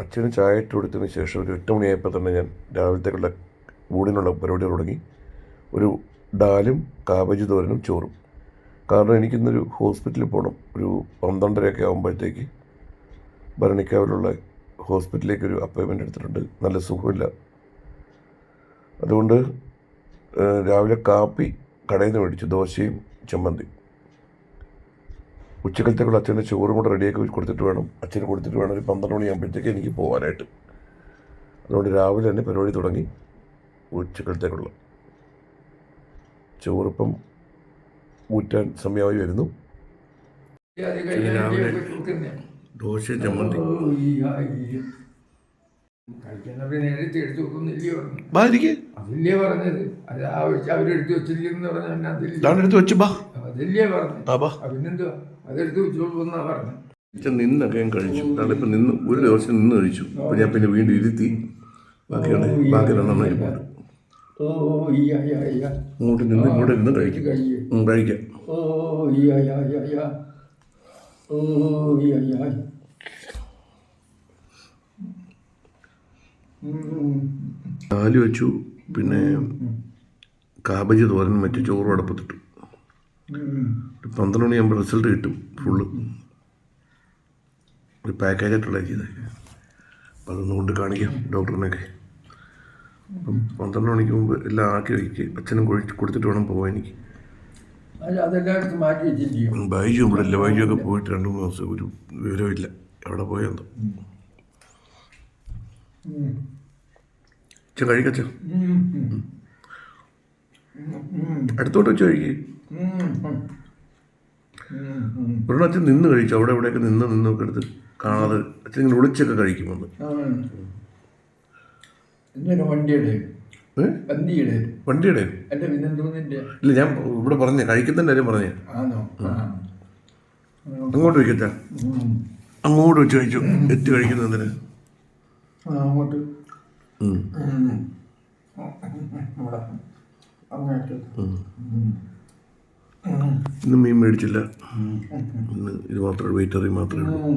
അച്ഛന് ചായ ഇട്ട് കൊടുത്തതിന് ശേഷം ഒരു എട്ട് മണിയായപ്പോൾ തന്നെ ഞാൻ രാവിലത്തേക്കുള്ള ഊടിനുള്ള പരിപാടി തുടങ്ങി. ഒരു ഡാലും കാബേജ് തോരനും ചോറും. കാരണം എനിക്കിന്നൊരു ഹോസ്പിറ്റലിൽ പോകണം. ഒരു പന്ത്രണ്ടരയൊക്കെ ആകുമ്പോഴത്തേക്ക് ഭരണിക്കാവിലുള്ള ഹോസ്പിറ്റലിലേക്ക് ഒരു അപ്പോയിൻമെന്റ് എടുത്തിട്ടുണ്ട്. നല്ല സുഖമില്ല. അതുകൊണ്ട് രാവിലെ കാപ്പി കടയിൽ നിന്ന് മേടിച്ചു. ദോശയും ചമ്മന്തി ഉച്ചക്കലത്തേക്കുള്ള അച്ഛന്റെ ചോറും കൂടെ റെഡിയാക്കി കൊടുത്തിട്ട് വേണം. അച്ഛന് കൊടുത്തിട്ട് വേണം ഒരു പന്ത്രണ്ട് മണിയാകുമ്പോഴത്തേക്ക് എനിക്ക് പോകാനായിട്ട് അതുകൊണ്ട് രാവിലെ തന്നെ പരിപാടി തുടങ്ങി ഉച്ചക്കലത്തേക്കുള്ള. ചോറിപ്പം ഊറ്റാൻ സമയമായി വരുന്നു. രാവിലെ ദോശ ചമ്മന്തി. എടുത്തു വെച്ചില്ലെന്ന് പറഞ്ഞാൽ എടുത്ത് വെച്ച് ബാ. അതില്ലേ പറഞ്ഞു? പിന്നെന്തുവാ? അതെടുത്ത് വെച്ചോളൂ എന്നാ പറഞ്ഞു. നിന്നൊക്കെ ഞാൻ കഴിച്ചു. ഇപ്പം നിന്ന് ഒരു ദിവസം നിന്ന് കഴിച്ചു. അപ്പോൾ ഞാൻ പിന്നെ വീണ്ടും ഇരുത്തി ബാക്കി രണ്ടെണ്ണം ഇരിപ്പുണ്ട് അയ്യ ഇങ്ങോട്ട് നിന്ന് ഇങ്ങോട്ട് ഇരുന്ന് കഴിക്കും. കഴിക്കാം അയ്യ വെച്ചു. പിന്നെ കാബേജ് തോരൻ വെച്ച് ചോറും അടുപ്പത്തിട്ടു. പന്ത്രണ്ട് മണിയാകുമ്പോൾ റിസൾട്ട് കിട്ടും ഫുള്ള് ഒരു പാക്കേജായിട്ടുള്ള ചെയ്തത് അപ്പോൾ അതൊന്നും കൊണ്ട് കാണിക്കാം ഡോക്ടറിനൊക്കെ അപ്പം പന്ത്രണ്ട് മണിക്ക് മുമ്പ് എല്ലാം ആക്കി വയ്ക്ക് അച്ഛനും കൊഴിച്ച് കൊടുത്തിട്ട് വേണം പോകാൻ എനിക്ക്. ബൈജു ഇവിടെ ഇല്ല ബൈജു ഒക്കെ പോയിട്ട് രണ്ട് മൂന്ന് ദിവസം ഒരു വിവരമില്ല. എവിടെ പോയെന്തോ. അച്ഛൻ കഴിക്കച്ച. അടുത്തോട്ട് വെച്ച് കഴിക്ക്. ഉം. നിന്ന് കഴിച്ചു അവിടെ ഇവിടെയൊക്കെ നിന്ന് നിന്നൊക്കെ എടുത്ത് കാണാതെ അച്ഛൻ ഇങ്ങനെ ഒളിച്ചൊക്കെ കഴിക്കുമെന്ന് വണ്ടിയുടെ ഇല്ല ഞാൻ ഇവിടെ പറഞ്ഞേ കഴിക്കുന്നതിന്റെ കാര്യം പറഞ്ഞേ. അങ്ങോട്ട് വയ്ക്കച്ച അങ്ങോട്ട് വെച്ച് കഴിച്ചു എത്തി കഴിക്കുന്നതിന് അങ്ങോട്ട്. അങ്ങോട്ട്. ഇന്ന് മീൻ മേടിച്ചില്ല. ഇന്ന് ഇത് മാത്രമേ വെയിറ്ററി മാത്രമേ ഉള്ളൂ.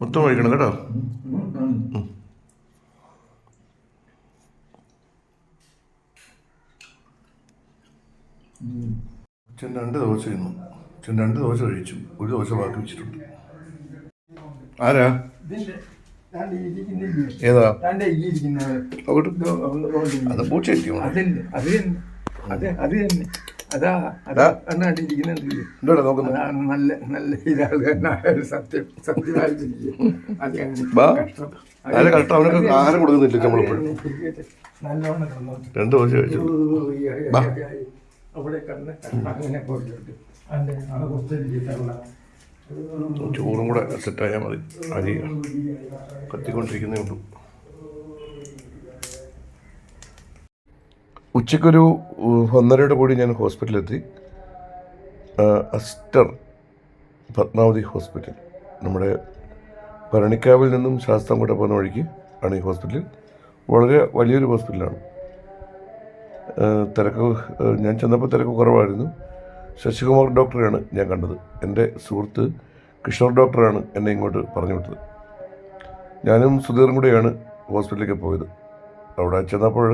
മൊത്തം കഴിക്കണം കേട്ടോ. അച്ഛൻ രണ്ട് ദോശ ഇന്നു അച്ഛൻ രണ്ട് ദോശ കഴിച്ചു. ഒരു ദോശ ബാക്കി വെച്ചിട്ടുണ്ട്. ആരാ? ഏതാ? അത് ബാ. കഷ്ടം. അവനൊക്കെ ആഹാരം കൊടുക്കുന്നില്ല നമ്മളിപ്പോഴും. രണ്ട് ദോശ കഴിച്ചു. അവിടെ കണ്ണ് അങ്ങനെ പോയിട്ടുണ്ട്. അതിന്റെ അവിടെ കുറച്ചിരിക്കട്ടുള്ള ചോറും കൂടെ സെറ്റായാൽ മതി. അരി കത്തിക്കൊണ്ടിരിക്കുന്നേ ഉള്ളൂ. ഉച്ചയ്ക്കൊരു ഒന്നരയുടെ കൂടി ഞാൻ ഹോസ്പിറ്റലിലെത്തി. Aster Padmavathi hospital. നമ്മുടെ ഭരണിക്കാവിൽ നിന്നും ശാസ്താംകോട്ട പോകുന്ന വഴിക്ക് ആണ് ഈ ഹോസ്പിറ്റൽ. വളരെ വലിയൊരു ഹോസ്പിറ്റലാണ്. തിരക്ക് ഞാൻ ചെന്നപ്പോൾ തിരക്ക് കുറവായിരുന്നു. ശശികുമാർ ഡോക്ടറെയാണ് ഞാൻ കണ്ടത്. എന്റെ സുഹൃത്ത് കിഷോർ ഡോക്ടറാണ് എന്നെ ഇങ്ങോട്ട് പറഞ്ഞു വിട്ടത്. ഞാനും സുധീറും കൂടെയാണ് ഹോസ്പിറ്റലിലേക്ക് പോയത്. അവിടെ ചെന്നപ്പോൾ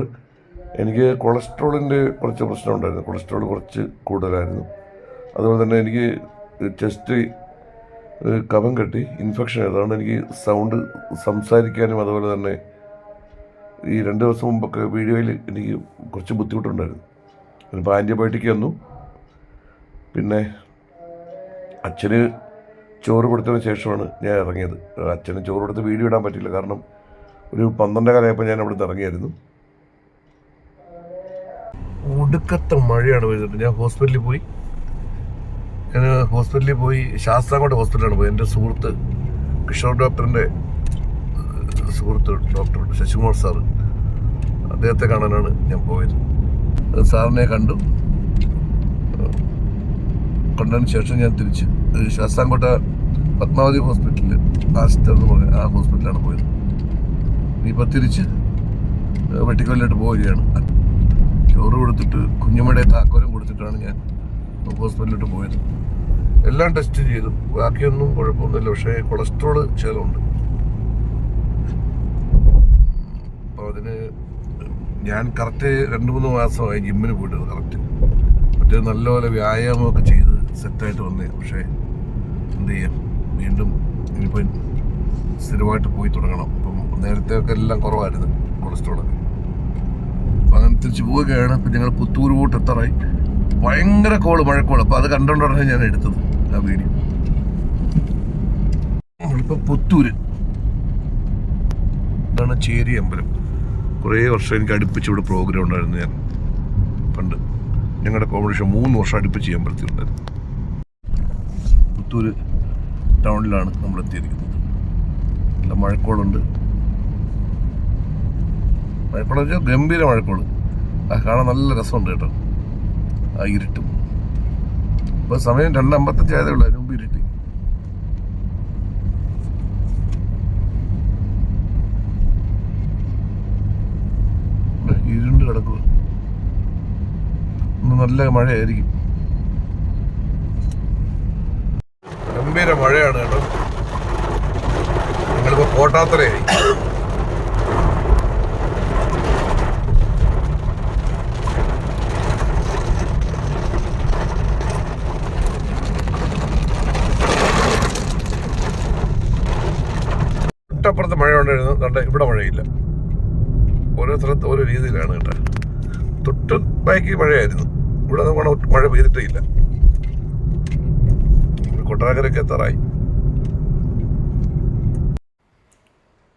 എനിക്ക് കൊളസ്ട്രോളിന്റെ കുറച്ച് പ്രശ്നം ഉണ്ടായിരുന്നു. കൊളസ്ട്രോൾ കുറച്ച് കൂടുതലായിരുന്നു. അതുപോലെ തന്നെ എനിക്ക് ചെസ്റ്റ് കഫം കെട്ടി ഇൻഫെക്ഷൻ. അതുകൊണ്ട് എനിക്ക് സൗണ്ട് സംസാരിക്കാനും അതുപോലെ തന്നെ ഈ രണ്ട് ദിവസം മുമ്പൊക്കെ വീഡിയോയിൽ എനിക്ക് കുറച്ച് ബുദ്ധിമുട്ടുണ്ടായിരുന്നു. ഇപ്പോൾ ആന്റിബയോട്ടിക് തന്നു പിന്നെ അച്ഛന് ചോറ് കൊടുത്തതിന് ശേഷമാണ് ഞാൻ ഇറങ്ങിയത്. അച്ഛന് ചോറ് കൊടുത്ത് വീഡിയോ ഇടാൻ പറ്റില്ല കാരണം ഒരു പന്ത്രണ്ട് കാലമായപ്പോൾ ഞാൻ അവിടെ നിന്ന് ഇറങ്ങിയായിരുന്നു. ഒടുക്കത്തെ മഴയാണ് പെയ്തിട്ട്. ഞാൻ ഹോസ്പിറ്റലിൽ പോയി. ഞാൻ ഹോസ്പിറ്റലിൽ പോയി ശാസ്താംകോട്ട ഹോസ്പിറ്റലാണ് പോയി എന്റെ സുഹൃത്ത് കിഷോർ ഡോക്ടറിന്റെ സുഹൃത്ത് ഡോക്ടർ ശശികുമാർ സാറ് അദ്ദേഹത്തെ കാണാനാണ് ഞാൻ പോയത്. സാറിനെ കണ്ടു. കണ്ടതിന് ശേഷം ഞാൻ തിരിച്ച് ശാസ്താംകോട്ട പത്മാവതി ഹോസ്പിറ്റലിൽ ആസ്റ്റർ എന്ന് പറഞ്ഞ ആ ഹോസ്പിറ്റലാണ് പോയത്. ഇനിയിപ്പോൾ തിരിച്ച് ഏഹ്, വെട്ടിക്കൊല്ലിലോട്ട് പോവുകയാണ്. ചോറ് കൊടുത്തിട്ട് കുഞ്ഞുമ്മയുടെ താക്കോലും കൊടുത്തിട്ടാണ് ഞാൻ ഹോസ്പിറ്റലിലോട്ട് പോയത്. എല്ലാം ടെസ്റ്റ് ചെയ്തു. ബാക്കിയൊന്നും കുഴപ്പമൊന്നുമില്ല. പക്ഷേ കൊളസ്ട്രോൾ ചിലവുണ്ട് അപ്പോൾ അതിന് ഞാൻ കറക്റ്റ് രണ്ട് മൂന്ന് മാസമായി ജിമ്മിന് പോയിട്ട് കറക്റ്റ്. മറ്റേ നല്ലപോലെ വ്യായാമമൊക്കെ ചെയ്ത് സെറ്റായിട്ട് വന്നത് പക്ഷേ എന്ത് ചെയ്യാം? വീണ്ടും ഇനിയിപ്പോൾ സ്ഥിരമായിട്ട് പോയി തുടങ്ങണം. അപ്പം നേരത്തെ ഒക്കെ എല്ലാം കുറവായിരുന്നു കൊളസ്ട്രോളൊക്കെ അപ്പം അങ്ങനെ തിരിച്ച് പോവുകയാണ്. അപ്പം ഞങ്ങൾ പുത്തൂർ പോട്ട് എത്താറായി. ഭയങ്കര കോൾ മഴക്കോൾ. അപ്പം അത് കണ്ടുകൊണ്ടാണ് ഞാൻ എടുത്തത് ആ വീഡിയോ. നമ്മളിപ്പോൾ പുത്തൂര് ഇതാണ് ചേരി അമ്പലം. കുറേ വർഷം എനിക്ക് അടുപ്പിച്ച് ഇവിടെ പ്രോഗ്രാം ഉണ്ടായിരുന്നു ഞാൻ. പണ്ട് ഞങ്ങളുടെ കോമ്പറ്റീഷൻ മൂന്ന് വർഷം അടുപ്പിച്ച് ഈ അമ്പലത്തിലുണ്ടായിരുന്നു പുത്തൂര് ടൗണിലാണ് നമ്മൾ എത്തിയിരിക്കുന്നത് നല്ല മഴക്കോളുണ്ട്. മഴക്കോളെന്ന് വെച്ചാൽ ഗംഭീര മഴക്കോൾ. ആ കാണാൻ നല്ല രസമുണ്ട് കേട്ടോ. ആ ഇരുട്ടും. ഇപ്പോൾ സമയം രണ്ടമ്പത്തഞ്ച് ആയതേ ഉള്ളൂ അതിന് മുമ്പ് ഇരുട്ടി. ഇരുണ്ട് കിടക്കുക. ഇന്ന് നല്ല മഴയായിരിക്കും. ഗംഭീര മഴയാണ് കേട്ടോ. ഞങ്ങളിപ്പോ കോട്ടാത്തരയായി തൊട്ടപ്പുറത്ത് മഴ ഉണ്ടായിരുന്നു കണ്ട ഇവിടെ മഴയില്ല. ഓരോ സ്ഥലത്ത് ഓരോ രീതിയിലാണ് കേട്ടോ. തൊട്ട് ബാക്കി മഴയായിരുന്നു. ഇവിടെ മഴ പെയ്തിട്ടേ ഇല്ല. കൊട്ടാരക്കരയ്ക്ക് എത്താറായി.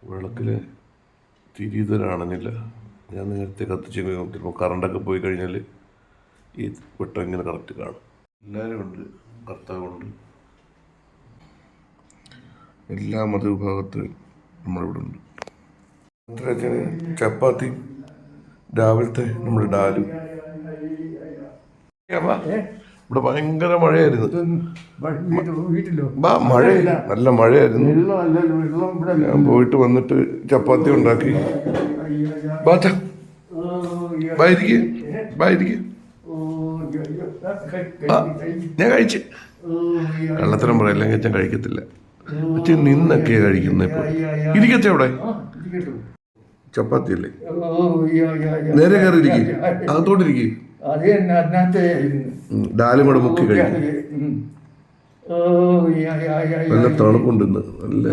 വിളക്കിൽ തിരിതരാണെന്നില്ല ഞാൻ നേരത്തെ കത്തിച്ച് ചിലപ്പോൾ കറണ്ടൊക്കെ പോയി കഴിഞ്ഞാൽ ഈ വെട്ടം ഇങ്ങനെ കറക്റ്റ് കാണും. എല്ലാവരും ഉണ്ട്. കർത്താവുണ്ട് എല്ലാ മതവിഭാഗത്തിലും നമ്മളിവിടെ ഉണ്ട്. അത്രയ്ക്ക് ചപ്പാത്തി രാവിലത്തെ നമ്മുടെ ഡാലും. ഇവിടെ ഭയങ്കര മഴയായിരുന്നു. വീട്ടിലോ? മഴ നല്ല മഴയായിരുന്നു. ഞാൻ പോയിട്ട് വന്നിട്ട് ചപ്പാത്തി ഉണ്ടാക്കി. ബാറ്റ ബായിരിക്കെ ബായിരിക്കെ ഞാൻ കഴിച്ച്. കള്ളത്തരം പറയല്ലെങ്കിൽ ഞാൻ കഴിക്കത്തില്ല. പക്ഷെ കഴിക്കുന്നത് ഇപ്പൊ. ഇരിക്കത്തെ അവിടെ? ചപ്പാത്തി അല്ലേ നേരെ കയറി ഇരിക്കും. അകത്തോട്ടിരിക്കും അത് തന്നെ അതിനകത്ത് കൂടെ മുക്കി കഴിഞ്ഞു നല്ല തണുപ്പുണ്ട് ഇന്ന് നല്ല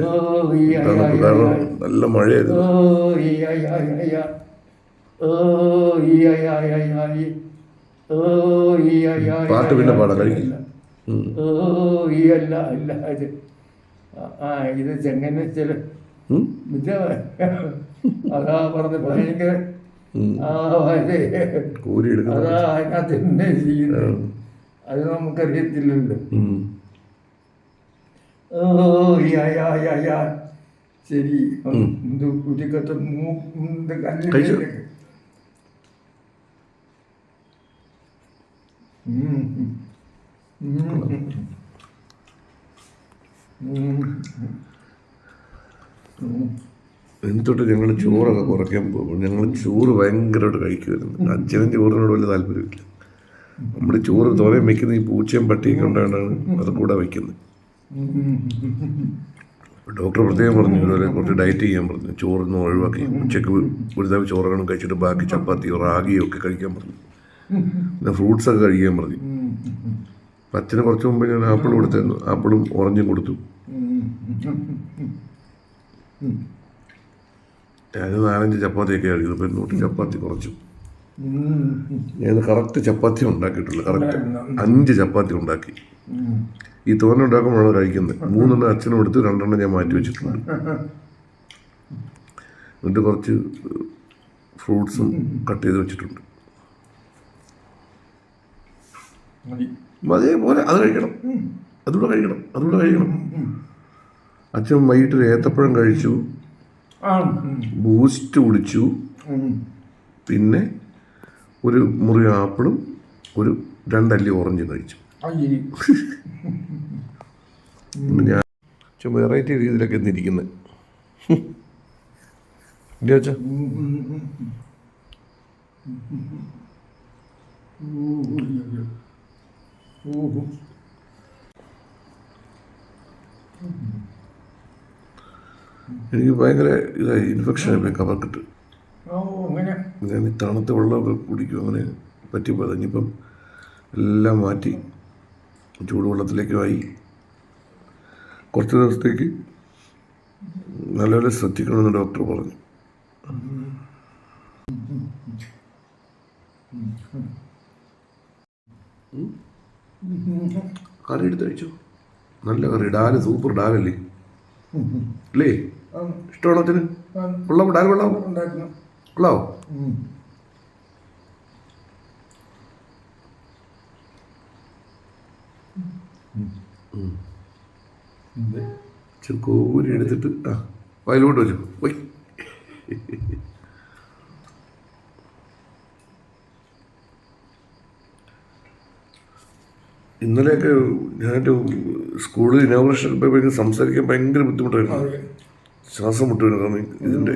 തണുപ്പ് കാരണം നല്ല മഴയായിരുന്നു പാട്ട് പിന്നെ പാടാ കഴിക്കില്ല ഇത് ചെങ്ങനെ ചില അതാ പറഞ്ഞ ഭയങ്കര അതിനകത്ത് തന്നെ ചെയ്യുന്നത് അത് നമുക്കറിയത്തില്ലല്ലോ. ശരി. കുതിക്കത്തെ മൂന്ന് കഴിച്ചോ? കല്ലിലേക്ക് ഉം. ഉം. എന്നിട്ട് ഞങ്ങൾ ചോറൊക്കെ കുറയ്ക്കാൻ പോകും ഞങ്ങൾ ചോറ് ഭയങ്കരമായിട്ട് കഴിക്കുമായിരുന്നു അച്ഛനും ചോറിനോട് വലിയ താല്പര്യമില്ല. നമ്മൾ ചോറ് തോരയും വെക്കുന്ന ഈ പൂച്ചയും പട്ടിയൊക്കെ കൊണ്ടാണ് അത് കൂടെ വയ്ക്കുന്നത് ഡോക്ടർ പ്രത്യേകം പറഞ്ഞു ഇതുപോലെ കുറച്ച് ഡയറ്റ് ചെയ്യാൻ പറഞ്ഞു. ചോറൊന്നും ഒഴിവാക്കി. ഉച്ചയ്ക്ക് ഒരു തവണ ചോറുകളും കഴിച്ചിട്ട് ബാക്കി ചപ്പാത്തിയോ റാഗിയോ ഒക്കെ കഴിക്കാൻ പറഞ്ഞു. പിന്നെ ഫ്രൂട്ട്സൊക്കെ കഴിക്കാൻ പറഞ്ഞു. അച്ഛന് കുറച്ച് മുമ്പ് ഞാൻ ആപ്പിൾ കൊടുത്തായിരുന്നു. ആപ്പിളും ഓറഞ്ചും കൊടുത്തു. ഞാൻ നാലഞ്ച് ചപ്പാത്തിയൊക്കെ കഴിക്കുന്നു ഇപ്പം നൂറ്റി ചപ്പാത്തി കുറച്ചു. ഞാൻ കറക്റ്റ് ചപ്പാത്തി ഉണ്ടാക്കിയിട്ടുള്ളൂ കറക്റ്റ് അഞ്ച് ചപ്പാത്തി ഉണ്ടാക്കി. ഈ തോന ഉണ്ടാക്കുമ്പോഴാണ് കഴിക്കുന്നത്. മൂന്നെണ്ണം അച്ഛനും എടുത്ത് രണ്ടെണ്ണം ഞാൻ മാറ്റി വെച്ചിട്ടുണ്ട്. എന്നിട്ട് കുറച്ച് ഫ്രൂട്ട്സും കട്ട് ചെയ്ത് വെച്ചിട്ടുണ്ട്. അതേപോലെ അതേ കഴിക്കണം. അതുകൂടെ കഴിക്കണം. അതുകൂടെ കഴിക്കണം. അച്ഛൻ വൈകിട്ടൊരു ഏത്തപ്പഴം കഴിച്ചു. ബൂസ്റ്റ് കുടിച്ചു പിന്നെ ഒരു മുറി ആപ്പിളും ഒരു രണ്ടല്ലി ഓറഞ്ചും കഴിച്ചു ഞാൻ വെറൈറ്റി രീതിയിലൊക്കെ ഇന്നിരിക്കുന്നത് ഓഹോ വെച്ചാ എനിക്ക് ഭയങ്കര ഇതായി. ഇൻഫെക്ഷൻ ആയി കഫക്കെട്ട്. ഓ അങ്ങനെ. ഞാൻ ഈ തണുത്ത വെള്ളമൊക്കെ കുടിക്കും. അങ്ങനെ പറ്റിപ്പോയത്. ഇനിയിപ്പം എല്ലാം മാറ്റി. ചൂടുവെള്ളത്തിലേക്കുമായി കുറച്ച് ദിവസത്തേക്ക് നല്ലപോലെ ശ്രദ്ധിക്കണമെന്ന് ഡോക്ടർ പറഞ്ഞു. കറി എടുത്ത് കഴിച്ചു? നല്ല കറി. ഡാൽ സൂപ്പർ ഡാലല്ലേ? അല്ലേ? ആ, ഇഷ്ടമാണോ അച്ഛന് ആ, വെള്ളം ഡാൽ വെള്ളം ഉണ്ടായിരുന്നു വെള്ളാവോ ഉം. ഉണ്ട്. ഇച്ചിരി കോരി എടുത്തിട്ട് ആ വയലോട്ട് വെച്ചു പോയി ഇന്നലെയൊക്കെ ഞാൻ സ്കൂളിൽ ഇനോഗ്രേഷൻ സംസാരിക്കാൻ ഭയങ്കര ബുദ്ധിമുട്ടായിരുന്നു. ശ്വാസം മുട്ടുകയാണ് കാരണം ഇതിന്റെ.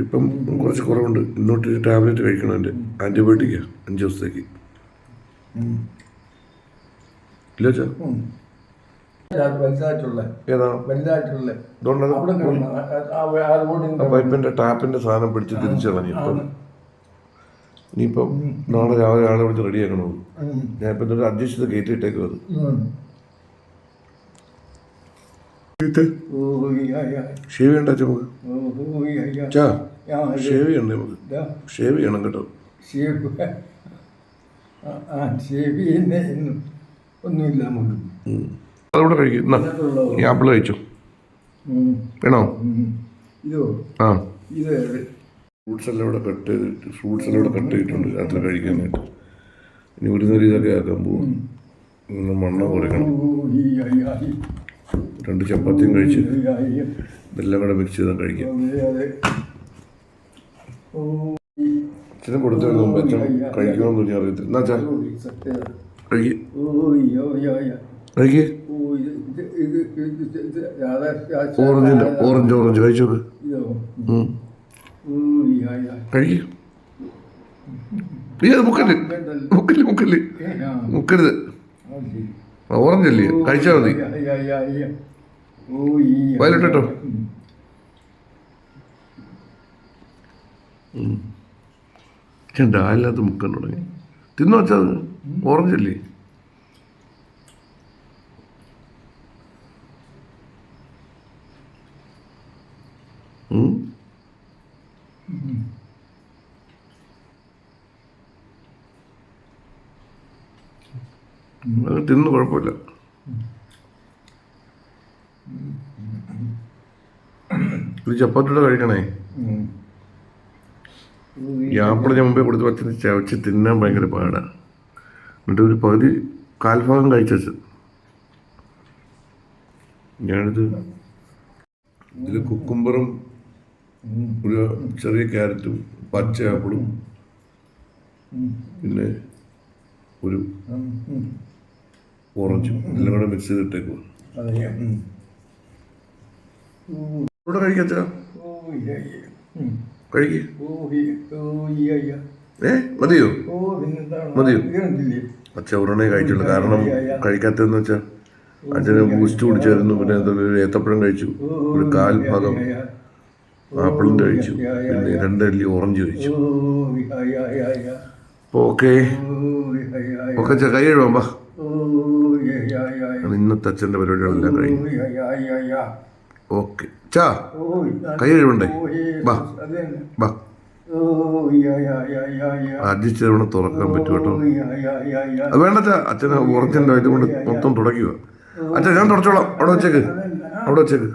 ഇപ്പം കുറച്ച് കുറവുണ്ട്. ഇന്നോട്ട് ടാബ്ലറ്റ് കഴിക്കണം എന്റെ ആന്റിബയോട്ടിക് അഞ്ച് ദിവസത്തേക്ക്. ഇല്ല ചാ പൈപ്പിന്റെ ടാപ്പിന്റെ സാധനം പിടിച്ച് തിരിച്ചു കളഞ്ഞു ഇപ്പം. ആണ്. ഇനിയിപ്പം നാളെ രാവിലെ ആളെ വിളിച്ച് റെഡിയാക്കണോ. ഞാൻ ഇപ്പം അഡ്ജസ്റ്റ് കയറ്റിയിട്ടേക്കും അത്. ഇത് ഷേവ് ചെയ്യണ്ടേ നമുക്ക്. കേട്ടോ. ഷേവ്. ആ, ഷേവ്? ഈ ആപ്പിൾ കഴിച്ചു. വേണോ? ആ. ഫ്രൂട്ട്സ് എല്ലാം ഇവിടെ കട്ട് ചെയ്തിട്ട് ഫ്രൂട്ട്സ് എല്ലാം ഇവിടെ കട്ട് ചെയ്തിട്ടുണ്ട് രാത്രി കഴിക്കാനായിട്ട്. ഇനി ഒരു നേരം ഇതൊക്കെ ആക്കാൻ പോകും മണ്ണ കുറയ്ക്കണം. രണ്ട് ചപ്പാത്തിയും കഴിച്ച്. ഇതെല്ലാം കൂടെ മിക്സ് ചെയ്താൽ കഴിക്കാം അച്ഛനെ കൊടുത്തതിന് മുമ്പ് അച്ഛൻ കഴിക്കണമെന്ന് തോന്നി അറിയത്തില്ല എന്നാ അച്ഛാ. കഴിക്ക്. കഴിക്ക് ഓറഞ്ച് ഓറഞ്ച് കഴിച്ചോക്ക്. കഴിക്ക് മുക്കൽ മുക്കൽ മുക്കൽ മുക്കരുത്. ഓറഞ്ച് അല്ലേ? കഴിച്ചാൽ മതി. വയലിട്ടോ. ഡാലിനകത്ത് മുക്കാൻ തുടങ്ങി. തിന്നു വെച്ചാൽ ഓറഞ്ച് അല്ലേ? ഉം. അത് തിന്നു കുഴപ്പമില്ല. ഒരു ചപ്പാത്തിയുടെ കഴിക്കണേ? ആപ്പിൾ ഞാൻ മുമ്പേ കൊടുത്ത് വച്ചിട്ട് ചവച്ച് തിന്നാൻ ഭയങ്കര പാടാ. എന്നിട്ട് ഒരു പകുതി കാൽഭാഗം കഴിച്ചത് ഞാനിത് ഇതിൽ കുക്കുംബറും ഒരു ചെറിയ ക്യാരറ്റും പച്ച ആപ്പിളും പിന്നെ ഒരു. ഓറഞ്ചും എല്ലാം കൂടെ മിക്സ് ഉം. ഇവിടെ കഴിക്കച്ച യാ. ഏ മതിയോ? മതിയോ? അച്ഛ ഉടനെ കഴിച്ചുള്ളൂ കാരണം കഴിക്കാത്തതെന്ന് വെച്ചാൽ അച്ഛന് ബൂസ്റ്റ് കുടിച്ചായിരുന്നു പിന്നെ ഒരു ഏത്തപ്പഴം കഴിച്ചു. ഒരു കാൽ ഭാഗം ആപ്പിളും കഴിച്ചു. പിന്നെ രണ്ടല്ലി ഓറഞ്ച് കഴിച്ചു. Okay oh, ya, ya, ya. ഒക്കെ കൈ എഴുവാം വാ ഇന്നത്തെ അച്ഛന്റെ പരിപാടികളെല്ലാം കഴിഞ്ഞു. ഓക്കെ ചാ കൈ കഴുകണ്ടേ? ബാ വാ. വാ തുറക്കാൻ പറ്റും കേട്ടോ. അത് വേണ്ട അച്ഛാ അച്ഛനെ ഉറച്ചന്റെ ഇത് കൊണ്ട് മൊത്തം തുടയ്ക്കുക അച്ഛൻ ഞാൻ തുടച്ചോളാം അവിടെ വെച്ചേക്ക് അവിടെ വെച്ചേക്ക്